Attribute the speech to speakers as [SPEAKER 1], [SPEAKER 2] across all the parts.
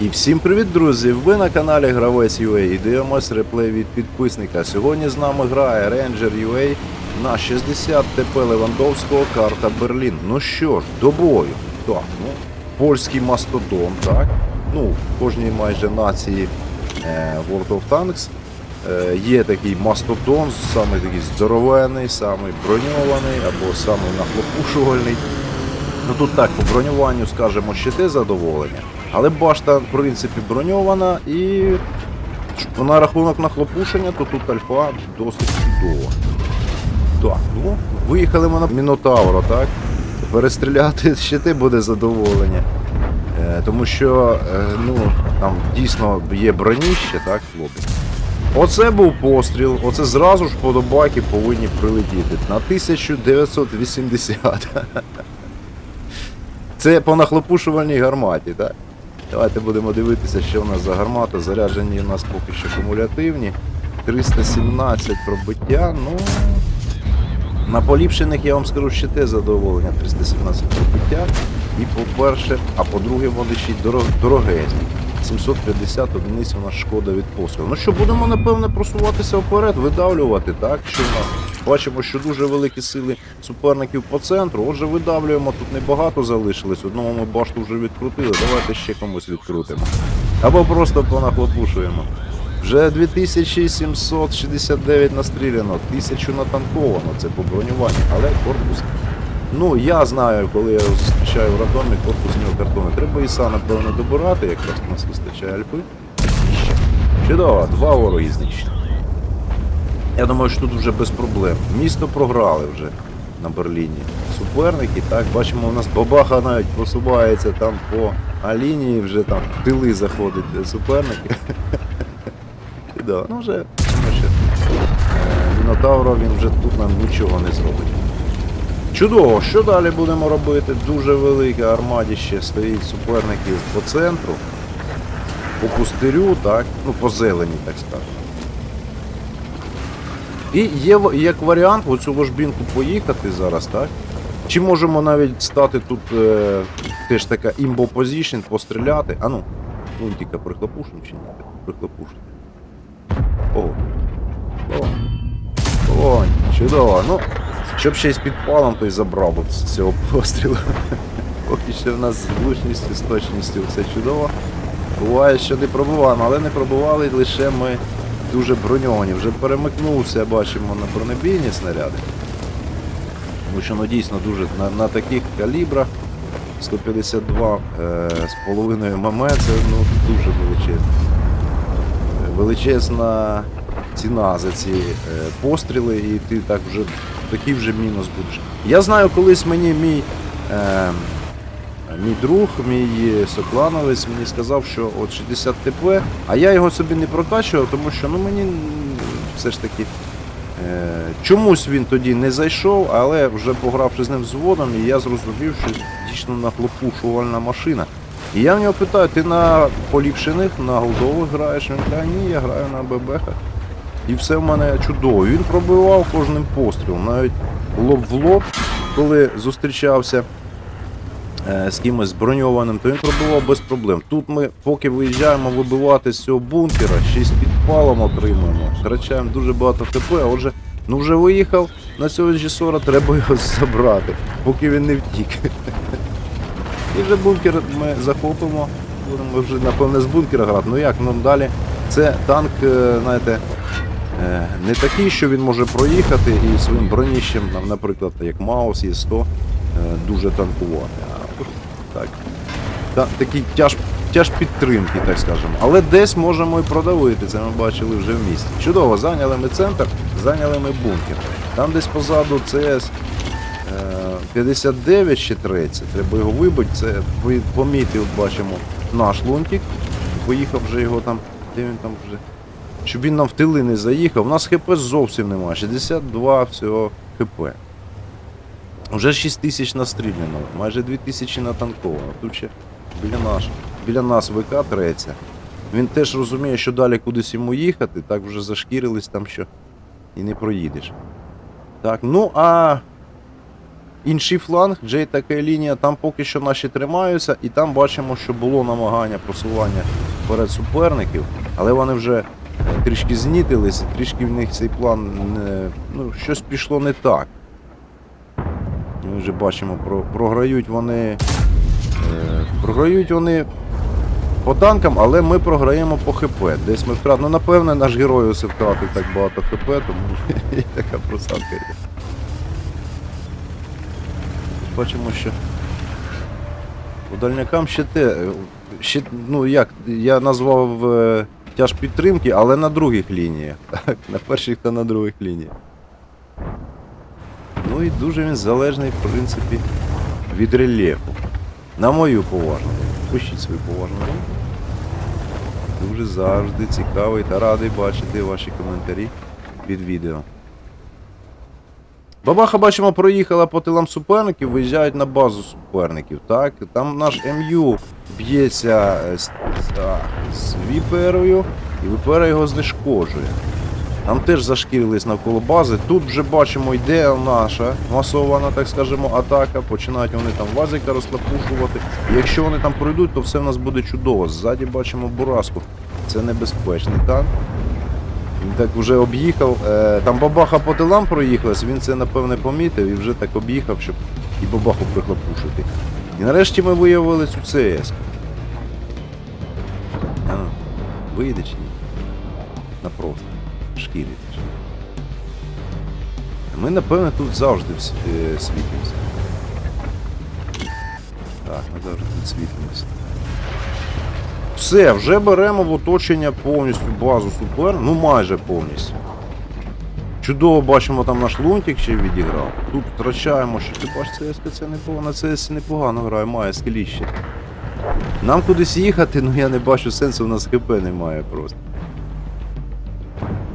[SPEAKER 1] І всім привіт, друзі! Ви на каналі Гравець UA і дивимось реплей від підписника. Сьогодні з нами грає Ranger UA на 60 ТП Левандовського карта Берлін. Ну що ж, до бою. Так, ну, польський мастодон, так. Ну, в кожній майже нації е, World of Tanks е, є такий мастодон, самий такий здоровений, самий броньований або самий нахлопушувальний. Ну тут так, по бронюванню скажемо щити задоволення, але башта, в принципі, броньована і на рахунок нахлопушення, то тут альфа досить чудова. Так, ну, виїхали ми на Мінотавра, так? Перестріляти щити буде задоволення. Е, тому що е, ну, там дійсно є броніще, так, хлопці. Оце був постріл, оце зразу ж подобаки повинні прилетіти на 1980. Це по нахлопушувальній гарматі, так? Давайте будемо дивитися, що в нас за гармата. Заряджені у нас поки що кумулятивні. 317 пробиття, ну. На поліпшених я вам скажу ще те задоволення 317 пробиття. І по-перше, а по-друге, вони ще й дорог, дорогезні. 750 одиниць у нас шкода від пострілу. Ну що, будемо, напевне, просуватися вперед, видавлювати, так? Що в нас? Бачимо, що дуже великі сили суперників по центру. Отже, видавлюємо, тут небагато залишилось. Одному ми башту вже відкрутили, давайте ще комусь відкрутимо. Або просто понахлопушуємо. Вже 2769 настріляно, 1000 натанковано, це по бронюванню, але корпус. Ну, я знаю, коли я зустрічаю в радомі, корпус нього картони. Треба іса, напевно, добирати, якраз у нас вистачає альпи. Чудово, два вороги знищені. Я думаю, що тут вже без проблем. Місто програли вже на Берліні. Суперники, так, бачимо, у нас бабаха навіть просувається там по а лінії, вже там в тили заходить суперники. І да, ну вже е, Мінотавро він вже тут нам нічого не зробить. Чудово, що далі будемо робити? Дуже велике армадіще стоїть суперників по центру, по пустирю, так, ну по зелені, так скажемо. І є як варіант в оцю ложбінку поїхати зараз, так? Чи можемо навіть стати тут е, теж така імбо позішн, постріляти. А ну, лунтика прихлопушимо чи ні? Прихлопушимо. О. О. О, чудово. Ну, щоб ще й з підпалом, то й забрав би з цього пострілу. Поки що в нас з влучністю, з точністю все чудово. Буває, що не пробуваємо, але не пробували лише ми дуже броньовані. Вже перемикнувся, бачимо, на бронебійні снаряди. Тому що ну, дійсно дуже на, на таких калібрах 152 е, з половиною ММ це ну, дуже величезно. Величезна ціна за ці е, постріли, і ти так вже такий вже мінус будеш. Я знаю, колись мені мій, е, мій друг, мій соклановець мені сказав, що от 60 ТП, а я його собі не прокачував, тому що ну, мені все ж таки. Е, Чомусь він тоді не зайшов, але вже погравши з ним взводом, і я зрозумів, що дійсно нахлопушувальна машина. І я в нього питаю, ти на поліпшених, на голдових граєш? Він каже, ні, я граю на ББХах. І все в мене чудово. Він пробивав кожним пострілом, навіть лоб в лоб, коли зустрічався з кимось броньованим, то він пробивав без проблем. Тут ми, поки виїжджаємо вибивати з цього бункера, ще з підпалом отримуємо. Втрачаємо дуже багато ХП, а отже, ну вже виїхав на цього G40, треба його забрати, поки він не втік. І вже бункер ми захопимо. Будемо вже, напевне, з бункера грати. Ну як, ну далі. Це танк, е, знаєте, е, не такий, що він може проїхати і своїм броніщем, наприклад, як Маус є 100, е, дуже танкувати. Так, та, такий тяж, тяж підтримки, так скажемо. Але десь можемо і продавити, це ми бачили вже в місті. Чудово, зайняли ми центр, зайняли ми бункер. Там десь позаду ЦС е, 59 ще третє, треба його вибити. Це помітив, бачимо, наш лунтик. Поїхав вже його там, де він там вже. Щоб він нам в тили не заїхав. У нас ХП зовсім немає. 62 всього ХП. Вже 6 тисяч настріляно, майже 2 тисячі натанковано. Тут ще біля нас, біля нас ВК треться. Він теж розуміє, що далі кудись йому їхати, так вже зашкірились там, що і не проїдеш. Так, ну а інший фланг, Джей така лінія, там поки що наші тримаються, і там бачимо, що було намагання просування перед суперників, але вони вже трішки знітились, і трішки в них цей план ну, щось пішло не так. Ми вже бачимо, про, програють вони. Е, програють вони по танкам, але ми програємо по ХП. Десь ми втратили. Ну, напевне, наш герой усе втратив так багато ХП, тому така просадка є. Бачимо, що по дальнякам ще те. е, Ще, ну як, я назвав е, тяж підтримки, але на других лініях. Так, на перших та на других лініях. І дуже він залежний, в принципі, від рельєфу. На мою поважну. Пишіть свою поважну. Дуже завжди цікавий та радий бачити ваші коментарі під відео. Бабаха, бачимо, проїхала по тилам суперників, виїжджають на базу суперників. Так? Там наш МЮ б'ється з, з, з Віперою, і Віпера його знешкоджує. Там теж зашкірились навколо бази. Тут вже бачимо, йде наша масована, так скажемо, атака. Починають вони там вазика розлапушувати. Якщо вони там пройдуть, то все в нас буде чудово. Ззаді бачимо бураску. Це небезпечний танк. Він так вже об'їхав. Е, там бабаха по тилам проїхалась, він це напевне помітив і вже так об'їхав, щоб і бабаху прихлопушити. І нарешті ми виявили цю ЦС. Вийде чи ні? Напросто. Шкіриться. Ми, напевне, тут завжди е, світимося. Так, ми завжди тут світимося. Все, вже беремо в оточення повністю базу супер, ну майже повністю. Чудово бачимо, там наш лунтик ще відіграв. Тут втрачаємо, що ти бачиш, ЦСК це непогано, ЦС непогано грає, має скеліще. Нам кудись їхати, ну я не бачу сенсу, у нас ХП немає просто.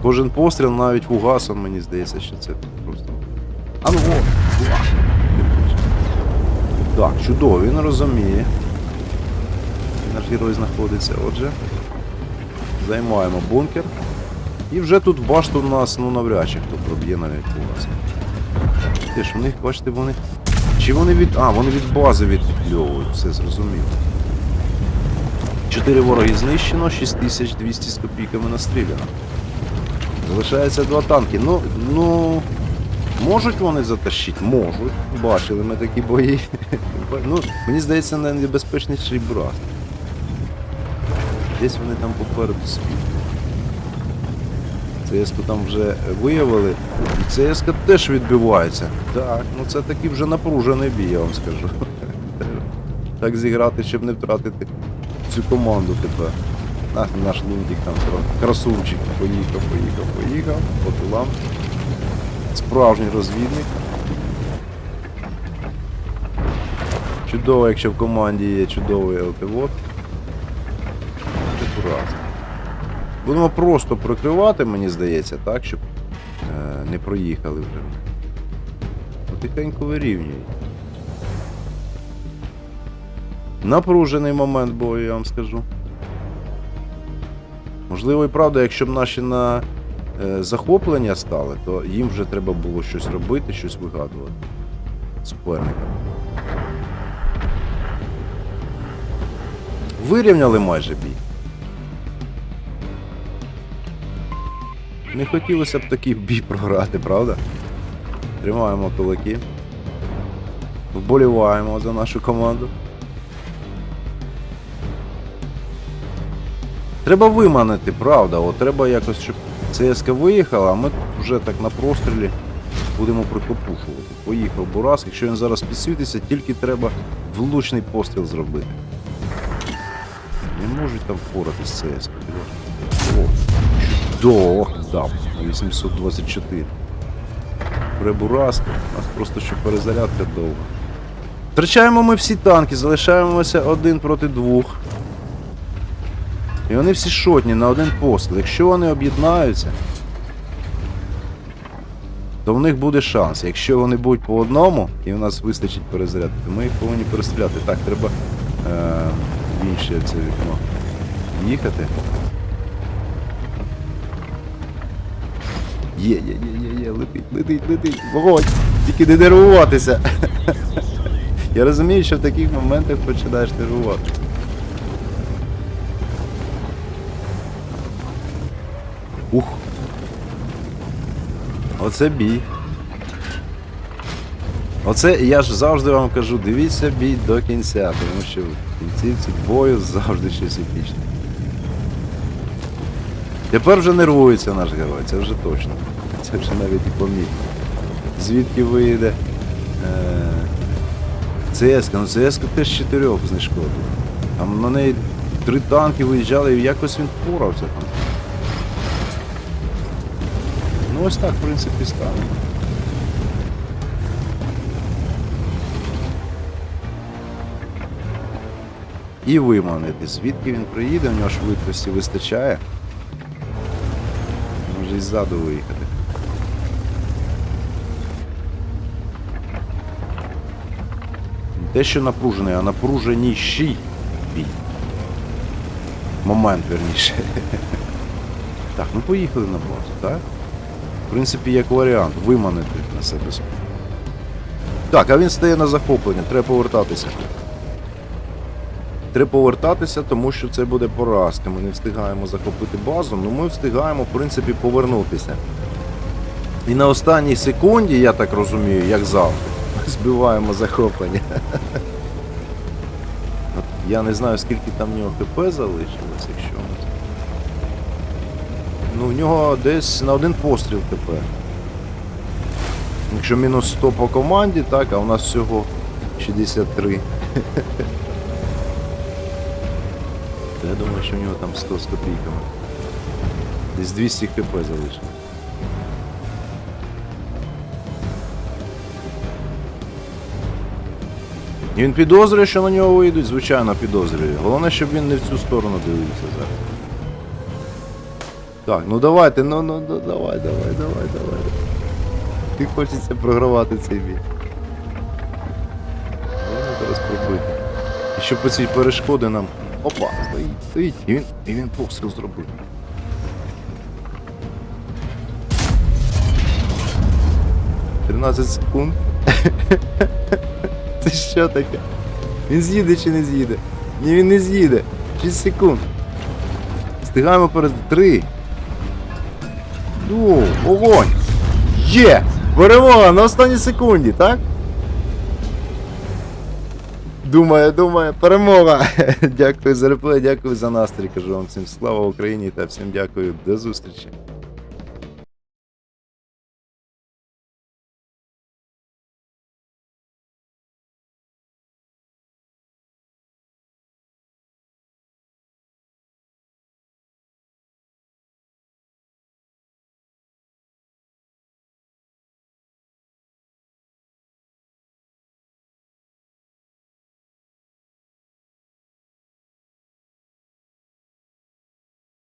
[SPEAKER 1] Кожен постріл навіть фугасом, мені здається, що це просто. А ну о! Так, чудово, він розуміє. Наш герой знаходиться. Отже, займаємо бункер. І вже тут башту у нас ну навряд чи хто проб'є навіть фугас. Те ж у них, бачите, вони. Чи вони від. А, вони від бази відфльовують, все зрозуміло. Чотири вороги знищено, 6200 з копійками настріляно. Залишається два танки. Ну, ну. Можуть вони затащити? Можуть. Бачили ми такі бої. ну, мені здається, найнебезпечніший брат. Десь вони там попереду світ. ЦСК там вже виявили. І ЦСК теж відбивається. Так, ну це такий вже напружений бій, я вам скажу. Так зіграти, щоб не втратити цю команду тепер. Ах, наш лунтик там красунчик. Поїхав, поїхав, поїхав. По тилам. Справжній розвідник. Чудово, якщо в команді є чудовий ЛТВО. Будемо просто прикривати, мені здається, так, щоб е, не проїхали вже. Потихеньку вирівнюють. Напружений момент бою, я вам скажу. Можливо, і правда, якщо б наші на е, захоплення стали, то їм вже треба було щось робити, щось вигадувати. Суперникам. Вирівняли майже бій. Не хотілося б такий бій програти, правда? Тримаємо кулаки. Вболіваємо за нашу команду. Треба виманити, правда. От треба якось, щоб ЦСК виїхала, а ми вже так на прострілі будемо прикопушувати. Поїхав Бурас, якщо він зараз підсвітиться, тільки треба влучний постріл зробити. Не можуть там впоратись ЦСК. О, чудово, дав. 824. Пребураска. У нас просто ще перезарядка довга. Втрачаємо ми всі танки, залишаємося один проти двох. І вони всі шотні на один постріл. Якщо вони об'єднаються, то в них буде шанс. Якщо вони будуть по одному і в нас вистачить перезарядки, то ми їх повинні перестріляти. Так, треба е, в інше це вікно їхати. Є, є, є, є, є, летить, летить, летить. Вогонь! Тільки не нервуватися. Я розумію, що в таких моментах починаєш нервувати. Ух. Оце бій. Оце я ж завжди вам кажу, дивіться бій до кінця, тому що в кінцівці бою завжди щось епічне. Тепер вже нервується наш герой, це вже точно. Це вже навіть і помітно. Звідки вийде. Е... ЦСК, ну ЦСК теж чотирьох знешкодив. Там на неї три танки виїжджали і якось він впорався там. Ну ось так, в принципі, стане. І виманити. Звідки він приїде, у нього швидкості вистачає. Може і ззаду виїхати. Те, що напружений, а напруженіший бій. Момент, верніше. Так, ну поїхали на базу, так? В принципі, як варіант, виманити на себе. Так, а він стає на захоплення, треба повертатися. Треба повертатися, тому що це буде поразка. Ми не встигаємо захопити базу, але ми встигаємо, в принципі, повернутися. І на останній секунді, я так розумію, як завжди, збиваємо захоплення. От Я не знаю, скільки там в нього ХП залишилось, якщо. Ну, в нього десь на один постріл ХП. Якщо мінус 100 по команді, так, а у нас всього 63. То я думаю, що в нього там 100 з копійками. Десь 200 хп залишилось. Він підозрює, що на нього вийдуть, звичайно підозрює. Головне, щоб він не в цю сторону дивився зараз. Так, ну давайте, ну ну ну давай, давай, давай, давай. Ти хочеться програвати цей бій. Можна зараз пробити. І що по цій перешкоди нам... Опа, стоїть, стоїть, і він і він повсил зробив. Тринадцять секунд. Це що таке? Він з'їде чи не з'їде? Ні, він не з'їде. 6 секунд. Встигаємо перед... Три! О, огонь! Є! Перемога на останній секунді, так? Думає, думає, перемога! Дякую за реплей, дякую за настрій. Кажу вам всім слава Україні та всім дякую. До зустрічі!